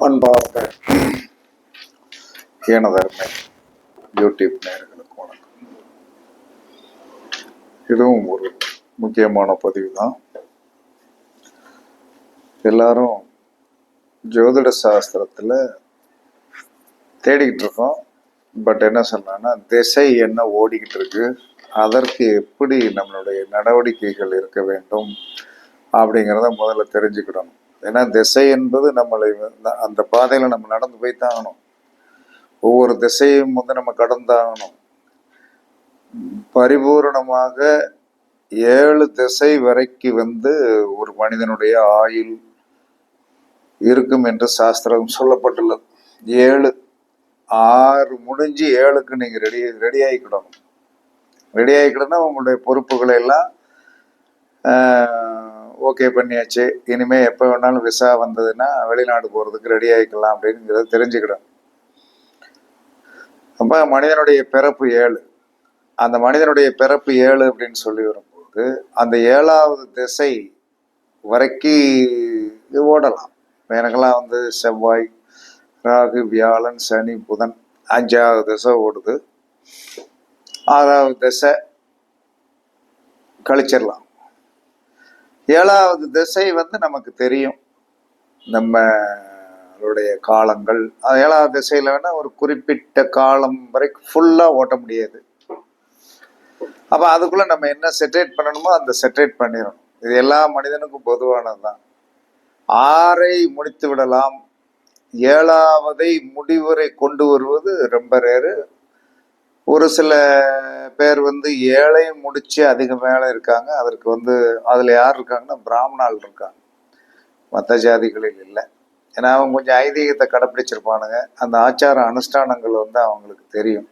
பண்பார்ந்த ஏனதர்மை YouTube நேர்களுக்கு வணக்கம். இதுவும் ஒரு முக்கியமான பதிவு தான் எல்லாரும் ஜோதிட சாஸ்திரத்தில் தேடிக்கிட்டு இருக்கோம். பட் என்ன சொல்லலாம்னா திசை என்ன ஓடிக்கிட்டு இருக்கு அதற்கு எப்படி நம்மளுடைய நடவடிக்கைகள் இருக்க வேண்டும் அப்படிங்கிறத முதல்ல தெரிஞ்சுக்கிடணும். ஏன்னா திசை என்பது நம்மளை வந்து அந்த பாதையில் நம்ம நடந்து போய் தாகணும் ஒவ்வொரு திசையும் வந்து நம்ம கடந்தாகணும். பரிபூரணமாக ஏழு திசை வரைக்கு வந்து ஒரு மனிதனுடைய ஆயுள் இருக்கும் என்று சாஸ்திரம் சொல்லப்பட்டுள்ளது. ஏழு ஆறு முடிஞ்சு ஏழுக்கு நீங்கள் ரெடி ரெடி ஆகிக்கிடணும் ரெடி ஆகிக்கிடணும் உங்களுடைய பொறுப்புகளை எல்லாம் ஓகே பண்ணியாச்சு. இனிமே எப்போ வேணாலும் விசா வந்ததுன்னா வெளிநாடு போகிறதுக்கு ரெடி ஆகிக்கலாம் அப்படிங்கிறத தெரிஞ்சுக்கிடும். ரொம்ப மனிதனுடைய பிறப்பு ஏழு. அந்த மனிதனுடைய பிறப்பு ஏழு அப்படின்னு சொல்லி வரும்போது அந்த ஏழாவது திசை வரைக்கும் இது ஓடலாம் எனக்கெல்லாம் வந்து செவ்வாய் ராகு வியாழன் சனி புதன் அஞ்சாவது திசை ஓடுது. ஆறாவது திசை கழிச்சிடலாம். ஏழாவது திசை வந்து நமக்கு தெரியும். நம்மளுடைய காலங்கள். ஏழாவது திசையில் வேணால் ஒரு குறிப்பிட்ட காலம் வரைக்கும் ஃபுல்லாக ஓட்ட முடியாது. அப்போ அதுக்குள்ளே நம்ம என்ன செட்டரேட் பண்ணணுமோ அந்த செட்டரேட் பண்ணிடணும். இது எல்லா மனிதனுக்கும் பொதுவானது தான் ஆறை முடித்து விடலாம். ஏழாவதை முடிவுரை கொண்டு வருவது ரொம்ப ரேரு ஒரு சில பேர் வந்து ஏழை முடிச்சு அதிக மேலே இருக்காங்க. அதற்கு வந்து அதில் யார் இருக்காங்கன்னா பிராமணால் இருக்காங்க. மற்ற ஜாதிகளில் இல்லை. ஏன்னா அவங்க கொஞ்சம் ஐதீகத்தை கடைப்பிடிச்சிருப்பானுங்க. அந்த ஆச்சார அனுஷ்டானங்கள் வந்து அவங்களுக்கு தெரியும்.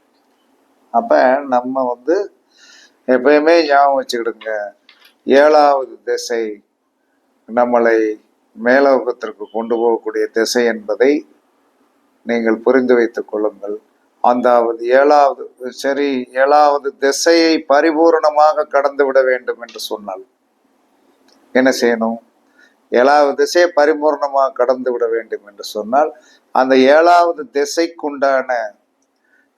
அப்போ நம்ம வந்து எப்பயுமே ஞாபகம் வச்சுக்கிடுங்க. ஏழாவது திசை நம்மளை மேலோகத்திற்கு கொண்டு போகக்கூடிய திசை என்பதை நீங்கள் புரிந்து வைத்துக் கொள்ளுங்கள். அந்தாவது ஏழாவது சரி ஏழாவது திசையை பரிபூரணமாக கடந்து விட வேண்டும் என்று சொன்னால் என்ன செய்யணும்? ஏழாவது திசையை பரிபூர்ணமாக கடந்து விட வேண்டும் என்று சொன்னால் அந்த ஏழாவது திசைக்குண்டான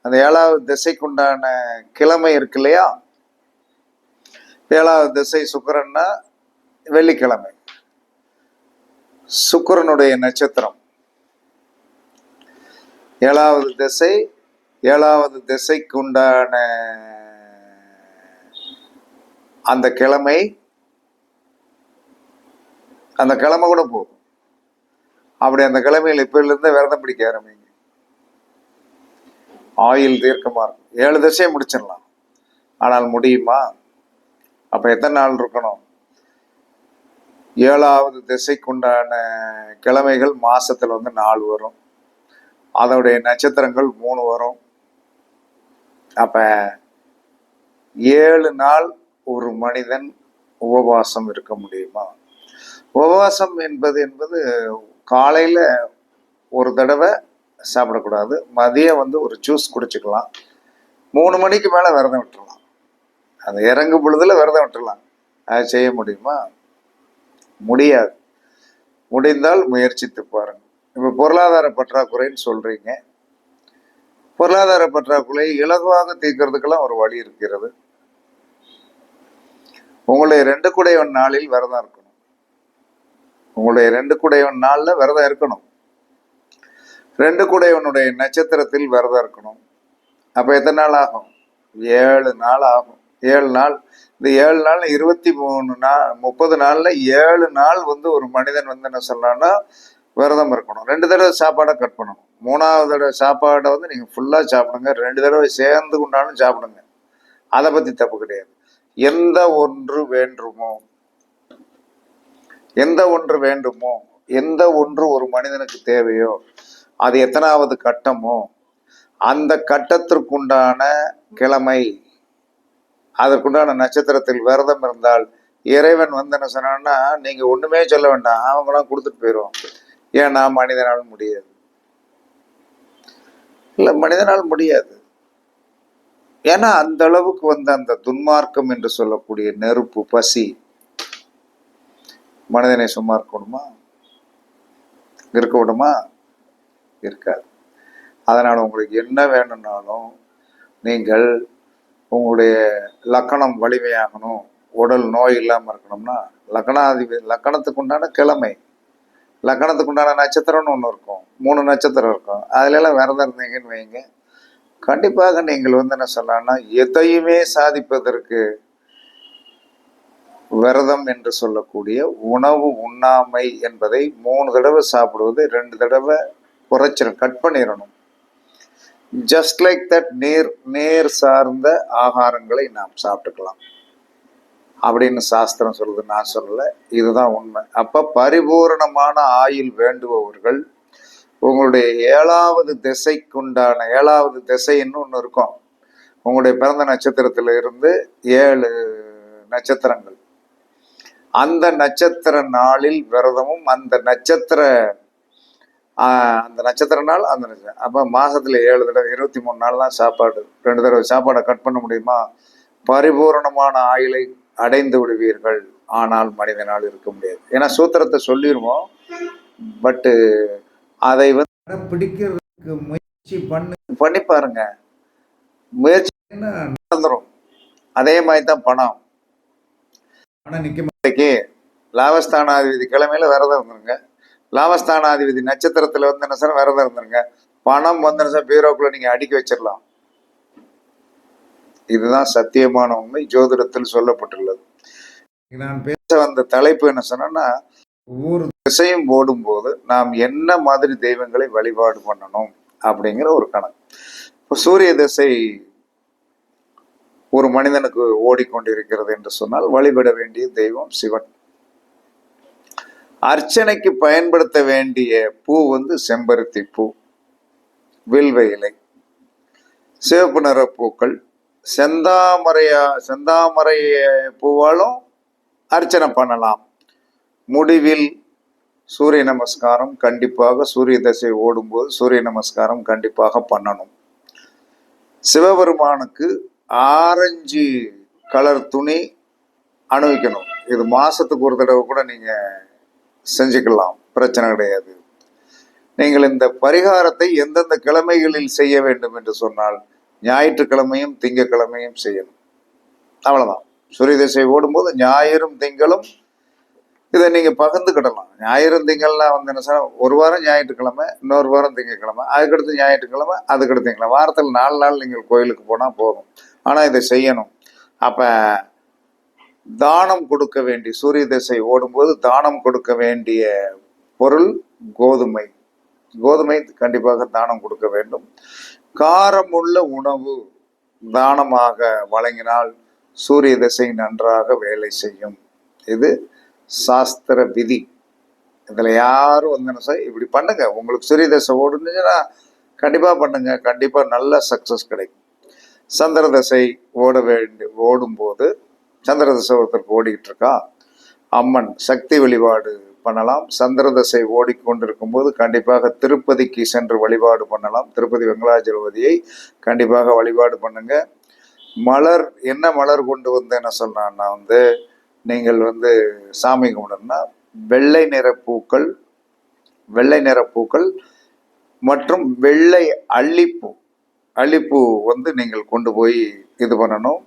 அந்த ஏழாவது திசைக்குண்டான கிழமை இருக்கு இல்லையா? ஏழாவது திசை சுக்கரன்னா வெள்ளிக்கிழமை. சுக்கரனுடைய நட்சத்திரம். ஏழாவது திசை ஏழாவது திசைக்கு உண்டான அந்த கிழமை அந்த கிழமை கூட போகும் அப்படி அந்த கிழமையில் இருந்து விரதம் பிடிக்க ஆரம்பிங்க. ஆயில் தீர்க்கமாக இருக்கும். ஏழு திசையை முடிச்சிடலாம். ஆனால் முடியுமா? அப்போ எத்தனை நாள் இருக்கணும்? ஏழாவது திசைக்குண்டான கிழமைகள் மாசத்துல வந்து நாலு வரும். அதோடைய நட்சத்திரங்கள் மூணு வரும். அப்ப ஏழு நாள் ஒரு மனிதன் உபவாசம் இருக்க முடியுமா? உபவாசம் என்பது என்பது காலையில ஒரு தடவை சாப்பிடக்கூடாது. மதியம் வந்து ஒரு ஜூஸ் குடிச்சுக்கலாம். மூணு மணிக்கு மேல விரதம் விட்டுடலாம் அந்த இறங்கு பொழுதுல விரதம் விட்டுடலாம் அது செய்ய முடியுமா? முடியாது. முடிந்தால் முயற்சித்து பாருங்க. இப்போ பொருளாதார பற்றாக்குறைன்னு சொல்றீங்க. பொருளாதார பற்றாக்குறையை இலகுவாக தீர்க்கறதுக்கெல்லாம் ஒரு வழி இருக்கிறது. உங்களுடைய ரெண்டு குடையவன் நாளில் விரதம் இருக்கணும். உங்களுடைய ரெண்டு குடையவன் நாளில் விரதம் இருக்கணும். ரெண்டு குடையவனுடைய நட்சத்திரத்தில் விரதம் இருக்கணும். அப்போ எத்தனை நாள் ஆகும்? ஏழு நாள் ஆகும். ஏழு நாள். இந்த ஏழு நாள் இருபத்தி மூணு நாள் முப்பது நாள்ல ஏழு நாள் வந்து ஒரு மனிதன் வந்து என்ன சொல்லலாம்னா விரதம் இருக்கணும். ரெண்டு தடவை சாப்பாடை கட் பண்ணணும். மூணாவது தடவை சாப்பாடை வந்து நீங்கள் ஃபுல்லாக சாப்பிடுங்க. ரெண்டு தடவை சேர்ந்து கொண்டாலும் சாப்பிடுங்க. அதை பற்றி தப்பு கிடையாது. எந்த ஒன்று வேண்டுமோ எந்த ஒன்று வேண்டுமோ எந்த ஒன்று ஒரு மனிதனுக்கு தேவையோ அது எத்தனாவது கட்டமோ அந்த கட்டத்திற்குண்டான கிழமை அதற்குண்டான நட்சத்திரத்தில் விரதம் இருந்தால் இறைவன் வந்து என்ன சொன்னான்னா நீங்கள் ஒன்றுமே சொல்ல வேண்டாம். அவங்களாம் கொடுத்துட்டு போயிடுவோம் ஏன்னா மனிதனால் முடியாது? இல்லை மனிதனால் முடியாது. ஏன்னா அந்த அளவுக்கு வந்து அந்த துன்மார்க்கம் என்று சொல்லக்கூடிய நெருப்பு பசி மனிதனை சும்மா இருக்கணுமா இருக்க விடுமா? இருக்காது. அதனால் உங்களுக்கு என்ன வேணும்னாலும் நீங்கள் உங்களுடைய லக்கணம் வலிமையாகணும் உடல் நோய் இல்லாமல் இருக்கணும்னா லக்கணாதிபதி லக்கணத்துக்கு உண்டான கிழமை. லக்கணத்துக்கு உண்டான நட்சத்திரம்னு ஒன்று இருக்கும். மூணு நட்சத்திரம் இருக்கும். அதுல எல்லாம் விரதம் இருந்தீங்கன்னு வைங்க கண்டிப்பாக நீங்கள் வந்து என்ன சொல்லலாம்னா எதையுமே சாதிப்பதற்கு விரதம் என்று சொல்லக்கூடிய உணவு உண்ணாமை என்பதை மூணு தடவை சாப்பிடுவது ரெண்டு தடவை குறைச்சிடும் கட் பண்ணிடணும் ஜஸ்ட் லைக் தட் நீர் நேர் சார்ந்த ஆகாரங்களை நாம் சாப்பிட்டுக்கலாம். அப்படின்னு சாஸ்திரம் சொல்லுது நான் சொல்லல. இதுதான் உண்மை. அப்ப பரிபூரணமான ஆயுள் வேண்டுபவர்கள் உங்களுடைய ஏழாவது திசைக்குண்டான ஏழாவது திசைன்னு ஒன்று இருக்கும். உங்களுடைய பிறந்த நட்சத்திரத்துல இருந்து ஏழு நட்சத்திரங்கள். அந்த நட்சத்திர நாளில் விரதமும் அந்த நட்சத்திர அந்த நட்சத்திர நாள் அந்த நட்சத்திரம் அப்போ மாசத்துல ஏழு தடவை இருபத்தி மூணு நாள் தான் சாப்பாடு ரெண்டு தடவை சாப்பாடை கட் பண்ண முடியுமா? பரிபூரணமான ஆயுளை அடைந்து விடுவீர்கள். ஆனால் மனிதனால் இருக்க முடியாது. ஏன்னா சூத்திரத்தை சொல்லிடுவோம் பட்டு அதை வந்து பிடிக்கிறதுக்கு முயற்சி பண்ணி. பண்ணி பாருங்க. முயற்சி நடந்துரும். அதே மாதிரி தான் பணம் பணம் நிற்க லாபஸ்தானாதிபதி கிழமையில விரதம் இருந்துருங்க. லாபஸ்தானாதிபதி நட்சத்திரத்துல வந்து என்ன சார் விரதம் இருந்துருங்க. பணம் வந்து பீரோக்குள்ள நீங்க அடுக்கி வச்சிடலாம் இதுதான் சத்தியமான உண்மை. ஜோதிடத்தில் சொல்லப்பட்டுள்ளது. நான் பேச வந்த தலைப்பு என்ன சொன்னா ஒவ்வொரு திசையும் போடும்போது நாம் என்ன மாதிரி தெய்வங்களை வழிபாடு பண்ணணும் அப்படிங்கிற ஒரு கணக்கு. இப்போ சூரிய திசை ஒரு மனிதனுக்கு ஓடிக்கொண்டிருக்கிறது என்று சொன்னால் வழிபட வேண்டிய தெய்வம் சிவன். அர்ச்சனைக்கு பயன்படுத்த வேண்டிய பூ வந்து செம்பருத்தி பூ வில்வ இலை சிவப்பு நிற பூக்கள் செந்தாமரையா செந்தாமரை பூவாலும் அர்ச்சனை பண்ணலாம். முடிவில் சூரிய நமஸ்காரம் கண்டிப்பாக சூரிய தசை ஓடும்போது சூரிய நமஸ்காரம் கண்டிப்பாக பண்ணணும். சிவபெருமானுக்கு ஆரஞ்சு கலர் துணி அணிவிக்கணும். இது மாசத்துக்கு ஒரு தடவை கூட நீங்க செஞ்சுக்கலாம். பிரச்சனை கிடையாது. நீங்கள் இந்த பரிகாரத்தை எந்தெந்த கிழமைகளில் செய்ய வேண்டும் என்று சொன்னால் ஞாயிற்றுக்கிழமையும் திங்கக்கிழமையும் செய்யணும். அவ்வளவுதான். சூரிய திசை ஓடும்போது ஞாயிறும் திங்களும் இதை நீங்க பகிர்ந்துக்கிடலாம். ஞாயிறும் திங்கள்னா வந்து என்ன சொன்னா ஒரு வாரம் ஞாயிற்றுக்கிழமை இன்னொரு வாரம் திங்கக்கிழமை அதுக்கடுத்து ஞாயிற்றுக்கிழமை அதுக்கடுத்து திங்கக்கிழமை. வாரத்தில் நாலு நாள் நீங்கள் கோயிலுக்கு போனால் போதும். ஆனால் இதை செய்யணும். அப்போ தானம் கொடுக்க வேண்டிய சூரிய திசை ஓடும்போது தானம் கொடுக்க வேண்டிய பொருள் கோதுமை. கோதுமை கண்டிப்பாக தானம் கொடுக்க வேண்டும். காரமுள்ள உணவு தானமாக வழங்கினால் சூரிய திசை நன்றாக வேலை செய்யும். இது சாஸ்திர விதி. இதில் யாரும் வந்து சார் இப்படி பண்ணுங்க. உங்களுக்கு சூரிய தசை ஓடுனுச்சுன்னா கண்டிப்பாக பண்ணுங்க. கண்டிப்பாக நல்ல சக்ஸஸ் கிடைக்கும். சந்திர தசை ஓட வேண்டி ஓடும்போது சந்திர தசை ஒருத்தருக்கு ஓடிக்கிட்டு இருக்கா? அம்மன் சக்தி வழிபாடு பண்ணலாம். சந்திர தசை ஓடிக்கொண்டிருக்கும் போது கண்டிப்பாக திருப்பதிக்கு சென்று வழிபாடு பண்ணலாம். திருப்பதி வெங்கடாஜலபதியை கண்டிப்பாக வழிபாடு பண்ணுங்க. மலர் என்ன மலர் கொண்டு வந்து என்ன சொல்றான்னா வந்து நீங்கள் வந்து சாமி கும்பிடணும்னா வெள்ளை நிற பூக்கள் வெள்ளை நிற பூக்கள் மற்றும் வெள்ளை அள்ளிப்பூ அள்ளிப்பூ வந்து நீங்கள் கொண்டு போய் இது பண்ணணும்.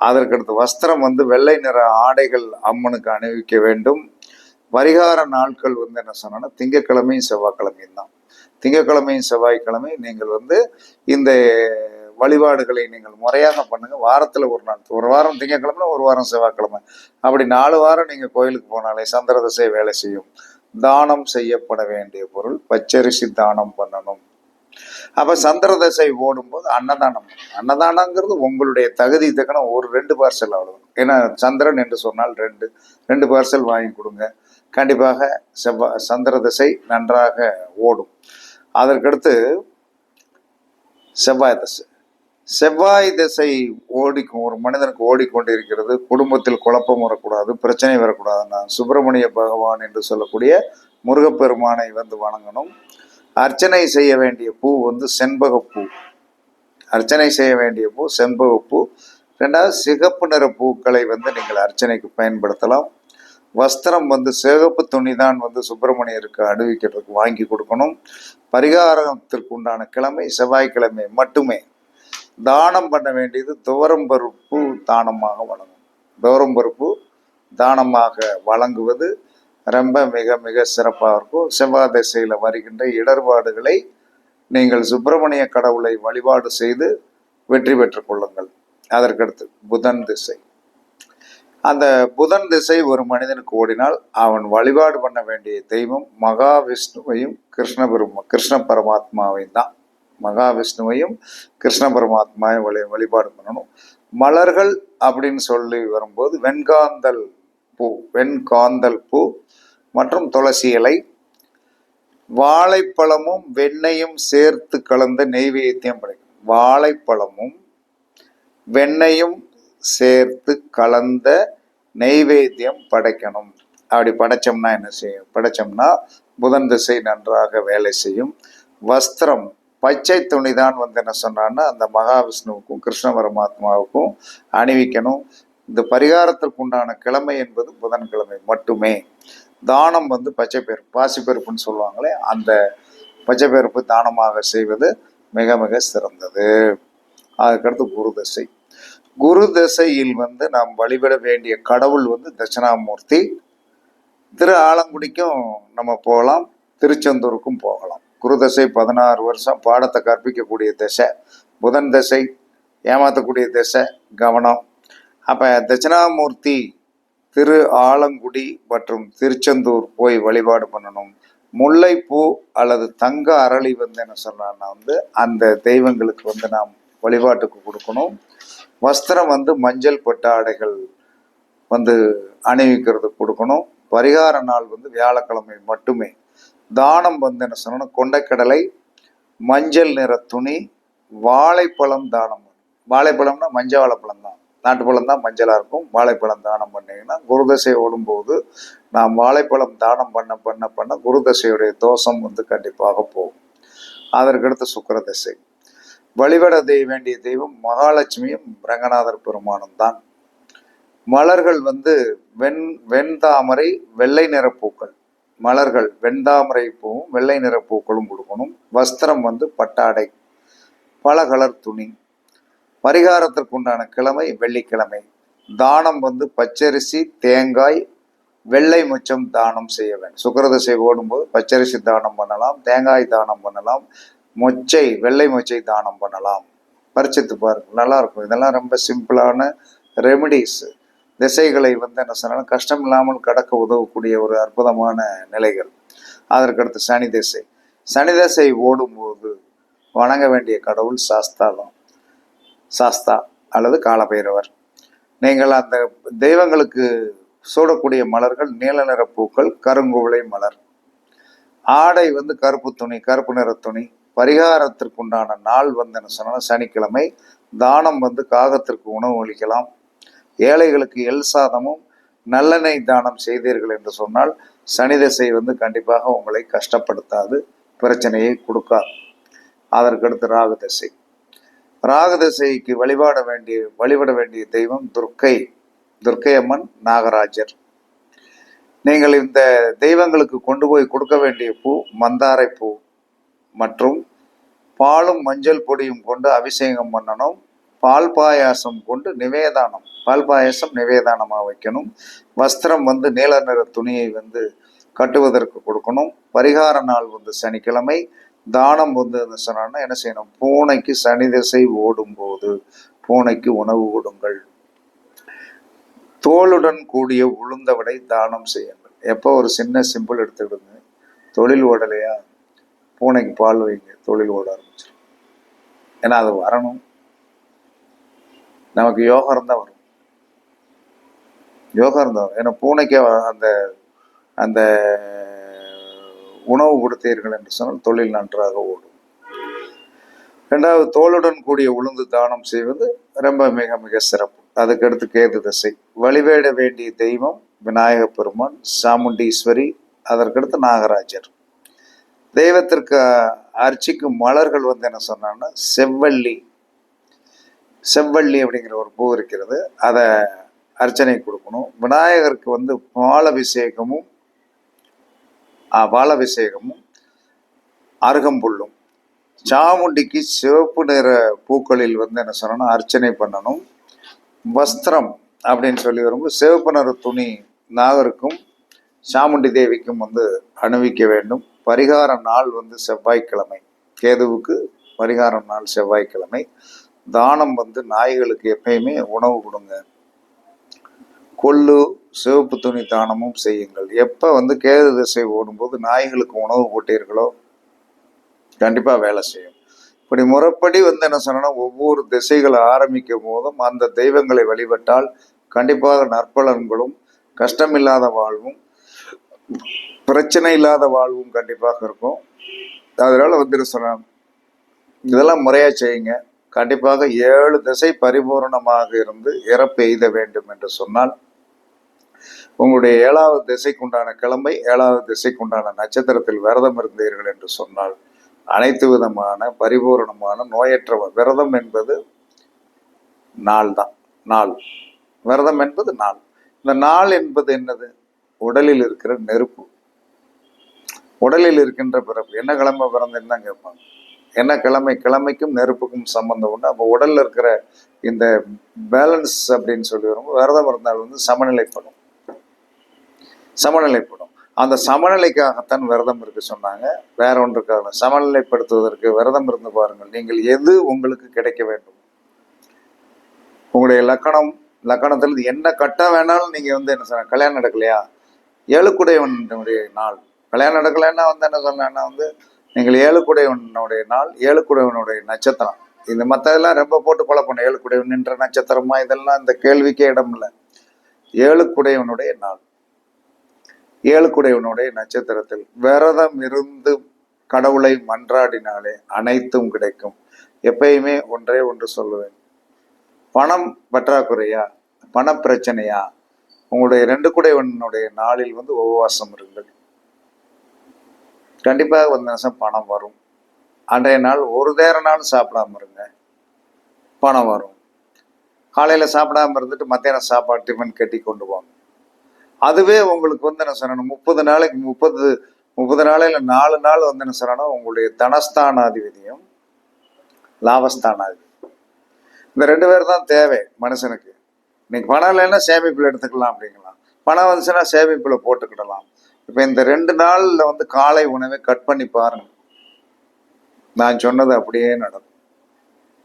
அதற்கடுத்து வஸ்திரம் வந்து வெள்ளை நிற ஆடைகள் அம்மனுக்கு அணிவிக்க வேண்டும். பரிகார நாட்கள் வந்து என்ன சொன்னா திங்கக்கிழமையும் செவ்வாய்க்கிழமையும் தான். திங்கக்கிழமையும் செவ்வாய்க்கிழமை நீங்கள் வந்து இந்த வழிபாடுகளை நீங்கள் முறையாக பண்ணுங்க. வாரத்துல ஒரு நாள் ஒரு வாரம் திங்கக்கிழமை ஒரு வாரம் செவ்வாய்க்கிழமை. அப்படி நாலு வாரம் நீங்க கோயிலுக்கு போனாலே சந்திரதசை வேலை செய்யும். தானம் செய்யப்பட வேண்டிய பொருள் பச்சரிசி தானம் பண்ணணும். அப்ப சந்திர தசை ஓடும்போது அன்னதானம். அன்னதானங்கிறது உங்களுடைய தகுதி தக்கணும் ஒரு ரெண்டு பார்சல் அவ்வளோ ஏன்னா சந்திரன் என்று சொன்னால் ரெண்டு ரெண்டு பார்சல் வாங்கி கொடுங்க. கண்டிப்பாக செவ்வா சந்திர தசை நன்றாக ஓடும். அதற்கடுத்து செவ்வாய் தசை. செவ்வாய் திசை ஓடிக்கும் ஒரு மனிதனுக்கு ஓடிக்கொண்டிருக்கிறது. குடும்பத்தில் குழப்பம் வரக்கூடாது பிரச்சனை வரக்கூடாதுன்னா சுப்பிரமணிய பகவான் என்று சொல்லக்கூடிய முருகப்பெருமானை வந்து வணங்கணும். அர்ச்சனை செய்ய வேண்டிய பூ வந்து செண்பகப்பூ அர்ச்சனை செய்ய வேண்டிய பூ செண்பகப்பூ ரெண்டாவது சிகப்பு நிற பூக்களை வந்து நீங்கள் அர்ச்சனைக்கு பயன்படுத்தலாம். வஸ்திரம் வந்து சிகப்பு துணி தான் வந்து சுப்பிரமணியருக்கு அணிவிக்கிறதுக்கு வாங்கி கொடுக்கணும். பரிகாரத்திற்கு உண்டான கிழமை செவ்வாய்க்கிழமை மட்டுமே. தானம் பண்ண வேண்டியது துவரம் பருப்பு தானமாக வழங்கும். துவரம் பருப்பு தானமாக வழங்குவது ரொம்ப மிக மிக சிறப்பாக இருக்கும். செவ்வாய் திசையில் வருகின்ற இடர்பாடுகளை நீங்கள் சுப்பிரமணிய கடவுளை வழிபாடு செய்து வெற்றி பெற்றுக் கொள்ளுங்கள். அதற்கடுத்து புதன் திசை. அந்த புதன் திசை ஒரு மனிதனுக்கு ஓடினால் அவன் வழிபாடு பண்ண வேண்டிய தெய்வம் மகாவிஷ்ணுவையும் கிருஷ்ண பெருமா கிருஷ்ண பரமாத்மாவையும் தான். மகாவிஷ்ணுவையும் கிருஷ்ண பரமாத்மாவையும் வழி வழிபாடு பண்ணணும். மலர்கள் அப்படின்னு சொல்லி வரும்போது வெண்காந்தல் பூ வெண்காந்தல் பூ மற்றும் துளசி இலை. வாழைப்பழமும் வெண்ணையும் சேர்த்து கலந்த நெய்வேத்தியம் படைக்கும். வாழைப்பழமும் வெண்ணையும் சேர்த்து கலந்த நெய்வேத்தியம் படைக்கணும். அப்படி படைச்சோம்னா என்ன செய்யும்? படைச்சோம்னா புதன் திசை நன்றாக வேலை செய்யும். வஸ்திரம் பச்சை துணி தான் வந்து என்ன சொன்னான்னா அந்த மகாவிஷ்ணுவுக்கும் கிருஷ்ண பரமாத்மாவுக்கும் அணிவிக்கணும். இந்த பரிகாரத்திற்கு உண்டான கிழமை என்பது புதன்கிழமை மட்டுமே. தானம் வந்து பச்சை பருப்பு பாசிப்பருப்புன்னு சொல்லுவாங்களே அந்த பச்சை பெருப்பு தானமாக செய்வது மிக மிக சிறந்தது. அதுக்கடுத்து குரு தசை. குரு தசையில் வந்து நாம் வழிபட வேண்டிய கடவுள் வந்து தட்சிணாமூர்த்தி. திரு ஆலங்குடிக்கும் நம்ம போகலாம் திருச்செந்தூருக்கும் போகலாம். குரு தசை பதினாறு வருஷம் பாடத்தை கற்பிக்கக்கூடிய திசை புதன் தசை ஏமாற்றக்கூடிய திசை கவனம். அப்போ தட்சிணாமூர்த்தி திரு ஆலங்குடி மற்றும் திருச்செந்தூர் போய் வழிபாடு பண்ணணும். முல்லைப்பூ அல்லது தங்க அரளி வந்து என்ன சொன்னான்னா வந்து அந்த தெய்வங்களுக்கு வந்து நாம் வழிபாட்டுக்கு கொடுக்கணும். வஸ்திரம் வந்து மஞ்சள் பட்டாடைகள் வந்து அணிவிக்கிறதுக்கு கொடுக்கணும். பரிகார நாள் வந்து வியாழக்கிழமை மட்டுமே. தானம் வந்து என்ன சொல்லணும்? கொண்டைக்கடலை மஞ்சள் நிற துணி வாழைப்பழம் தானம். வாழைப்பழம்னா மஞ்சள் வாழைப்பழம் தான் நாட்டுப்பழம் தான் மஞ்சளாக இருக்கும். வாழைப்பழம் தானம் பண்ணிங்கன்னா குருதசை ஓடும்போது நாம் வாழைப்பழம் தானம் பண்ண பண்ண பண்ண குருதசையுடைய தோஷம் வந்து கண்டிப்பாக போகும். அதற்கடுத்து சுக்கிர திசை வழிபட தெய்வ வேண்டிய தெய்வம் மகாலட்சுமியும் ரங்கநாதர் பெருமானும் தான். மலர்கள் வந்து வெண் வெண்தாமரை வெள்ளை நிற பூக்கள். மலர்கள் வெண்தாமரை பூவும் வெள்ளை நிற பூக்களும் கொடுக்கணும். வஸ்திரம் வந்து பட்டாடை. பல கலர் துணி. பரிகாரத்திற்கு உண்டான கிழமை வெள்ளிக்கிழமை. தானம் வந்து பச்சரிசி தேங்காய் வெள்ளை முச்சம் தானம் செய்ய வேண்டும். சுக்கரதசை ஓடும்போது பச்சரிசி தானம் பண்ணலாம் தேங்காய் தானம் பண்ணலாம் மொச்சை வெள்ளை மொச்சை தானம் பண்ணலாம். பறிச்சித்து பாருங்க நல்லா இருக்கும் இதெல்லாம் ரொம்ப சிம்பிளான ரெமிடிஸ். திசைகளை வந்து என்ன சொன்னாலும் கஷ்டம் இல்லாமல் கடக்க உதவக்கூடிய ஒரு அற்புதமான நிலைகள். அதற்கடுத்து சனி திசை. சனி திசை ஓடும்போது வணங்க வேண்டிய கடவுள் சாஸ்தாதான் சாஸ்தா அல்லது காலபைரவர். நீங்கள் அந்த தெய்வங்களுக்கு சூடக்கூடிய மலர்கள் நீல நிற பூக்கள் கருங்குவளை மலர். ஆடை வந்து கருப்பு துணி கருப்பு நிற துணி. பரிகாரத்திற்குண்டான நாள் வந்து என்ன சொன்னால் சனிக்கிழமை. தானம் வந்து காகத்திற்கு உணவு அளிக்கலாம். ஏழைகளுக்கு எல் சாதமும் நல்லெண்ணெய் தானம் செய்தீர்கள் என்று சொன்னால் சனி திசை வந்து கண்டிப்பாக உங்களை கஷ்டப்படுத்தாது பிரச்சனையை கொடுக்காது. அதற்கடுத்து ராகு திசை. ராகதசைக்கு வழிபாட வேண்டிய வழிபட வேண்டிய தெய்வம் துர்க்கை. துர்க்கை அம்மன் நாகராஜர். நீங்கள் இந்த தெய்வங்களுக்கு கொண்டு போய் கொடுக்க வேண்டிய பூ மந்தாரை பூ. மற்றும் பாலும் மஞ்சள் பொடியும் கொண்டு அபிஷேகம் பண்ணணும். பால் பாயாசம் கொண்டு நிவேதானம். பால் பாயாசம் நிவேதானமாக வைக்கணும். வஸ்திரம் வந்து நீல நிற துணியை வந்து கட்டுவதற்கு கொடுக்கணும். பரிகார நாள் வந்து சனிக்கிழமை. தானம் வந்து என்ன சொன்னான்னா என்ன செய்யணும்? பூனைக்கு சனி திசை ஓடும்போது பூனைக்கு உணவு கொடுங்கள். தோளுடன் கூடிய உளுந்தவடை தானம் செய்யுங்கள். எப்போ ஒரு சின்ன சிம்பிள் எடுத்துக்கிடுங்க. தொழில் ஓடலையா? பூனைக்கு பால் வைங்க. தொழில் ஓட ஆரம்பிச்சிடும். ஏன்னா அது வரணும். நமக்கு யோகம் இருந்தால் வரும். யோகம் இருந்தால் வரும். ஏன்னா பூனைக்கு அந்த அந்த உணவு கொடுத்தீர்கள் என்று சொன்னால் தொழில் நன்றாக ஓடும். ரெண்டாவது தோளுடன் கூடிய உளுந்து தானம் செய்வது ரொம்ப மிக மிக சிறப்பு. அதுக்கடுத்து கேது திசை. வழிபட வேண்டிய தெய்வம் விநாயக பெருமான் சாமுண்டீஸ்வரி அதற்கடுத்து நாகராஜர். தெய்வத்திற்கு அர்ச்சிக்கும் மலர்கள் வந்து என்ன சொன்னான்னா செவ்வள்ளி. செவ்வள்ளி அப்படிங்கிற ஒரு பூ இருக்கிறது. அதை அர்ச்சனை கொடுக்கணும். விநாயகருக்கு வந்து பாலபிஷேகமும் பாலாபிஷேகமும் அருகம்புல்லும். சாமுண்டிக்கு சிவப்பு நிற பூக்களில் வந்து என்ன சொல்லணும்? அர்ச்சனை பண்ணணும். வஸ்திரம் அப்படின்னு சொல்லி வரும்போது சிவப்பு நிற துணி நாகருக்கும் சாமுண்டி தேவிக்கும் வந்து அணிவிக்க வேண்டும். பரிகார நாள் வந்து செவ்வாய்க்கிழமை. கேதுவுக்கு பரிகார நாள் செவ்வாய்க்கிழமை. தானம் வந்து நாய்களுக்கு எப்பயுமே உணவு கொடுங்க. கொள்ளு சிவப்பு துணி தானமும் செய்யுங்கள். எப்போ வந்து கேது திசை ஓடும்போது நாய்களுக்கு உணவு போட்டீர்களோ கண்டிப்பாக வேலை செய்யும். இப்படி முறைப்படி வந்து என்ன சொன்னா ஒவ்வொரு திசைகளை ஆரம்பிக்கும் போதும் அந்த தெய்வங்களை வழிபட்டால் கண்டிப்பாக நற்பலன்களும் கஷ்டமில்லாத வாழ்வும் பிரச்சனை இல்லாத வாழ்வும் கண்டிப்பாக இருக்கும். அதனால் வந்து சொன்னேன் இதெல்லாம் முறையாக செய்யுங்க. கண்டிப்பாக ஏழு திசை பரிபூரணமாக இருந்து இறப்பு எய்த வேண்டும் என்று சொன்னால் உங்களுடைய ஏழாவது திசைக்குண்டான கிழமை ஏழாவது திசைக்குண்டான நட்சத்திரத்தில் விரதம் இருந்தீர்கள் என்று சொன்னால் அனைத்து விதமான பரிபூரணமான நோயற்ற விரதம் என்பது நாள் தான். நாள். விரதம் என்பது நாள். இந்த நாள் என்பது என்னது? உடலில் இருக்கிற நெருப்பு. உடலில் இருக்கின்ற பிறப்பு. என்ன கிழமை பிறந்தேன்னு தான் கேட்பாங்க. என்ன கிழமை? கிழமைக்கும் நெருப்புக்கும் சம்பந்தம் உண்டு. அப்போ உடலில் இருக்கிற இந்த பேலன்ஸ் அப்படின்னு சொல்லி வரும்போது விரதம் இருந்தால் வந்து சமநிலைப்படும். சமநிலைப்படும். அந்த சமநிலைக்காகத்தான் விரதம் இருக்க சொன்னாங்க. வேற ஒன்றுக்காக சமநிலைப்படுத்துவதற்கு விரதம் இருந்து பாருங்கள். நீங்கள் எது உங்களுக்கு கிடைக்க வேண்டும்? உங்களுடைய லக்கணம் லக்கணத்தில் என்ன கட்டம் வேணாலும் நீங்க வந்து என்ன சொன்ன கல்யாணம் நடக்கலையா? ஏழுக்குடையவனுடைய நாள். கல்யாணம் நடக்கலைன்னா வந்து என்ன சொன்னா வந்து நீங்கள் ஏழுக்குடையவனுடைய நாள் ஏழுக்குடையவனுடைய நட்சத்திரம். இந்த மற்றதெல்லாம் ரொம்ப போட்டு குழப்பணும் ஏழுக்குடையவன் என்ற நட்சத்திரமா? இதெல்லாம் இந்த கேள்விக்கே இடம் இல்லை. ஏழுக்குடையவனுடைய நாள். ஏழுக்குடையவனுடைய நட்சத்திரத்தில் விரதம் இருந்து கடவுளை மன்றாடினாலே அனைத்தும் கிடைக்கும். எப்பயுமே ஒன்றே ஒன்று சொல்லுவேன். பணம் பற்றாக்குறையா? பண பிரச்சனையா? உங்களுடைய ரெண்டு குடைவனுடைய நாளில் வந்து உபவாசம் இருங்கள். கண்டிப்பாக வந்து நிமிஷம் பணம் வரும். அன்றைய நாள் ஒரு நேர நாள் சாப்பிடாம இருங்க. பணம் வரும். காலையில் சாப்பிடாம இருந்துட்டு மத்தியானம் சாப்பாடு டிஃபன் கட்டி கொண்டு போங்க அதுவே உங்களுக்கு வந்து என்ன சொல்லணும் முப்பது நாளைக்கு முப்பது முப்பது நாளையில நாலு நாள் வந்து என்ன சொல்லணும் உங்களுடைய தனஸ்தானாதிபதியும் லாபஸ்தானாதிபதி இந்த ரெண்டு பேர் தான் தேவை மனுஷனுக்கு. இன்னைக்கு பணம் இல்லைன்னா சேமிப்பில் எடுத்துக்கலாம் அப்படிங்கலாம் பணம் வந்துச்சுன்னா சேமிப்பில் போட்டுக்கிடலாம். இப்போ இந்த ரெண்டு நாளில் வந்து காலை உணவை கட் பண்ணி பாருங்க. நான் சொன்னது அப்படியே நடக்கும்.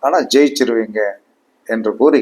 ஆனால் ஜெயிச்சிருவீங்க என்று கூறி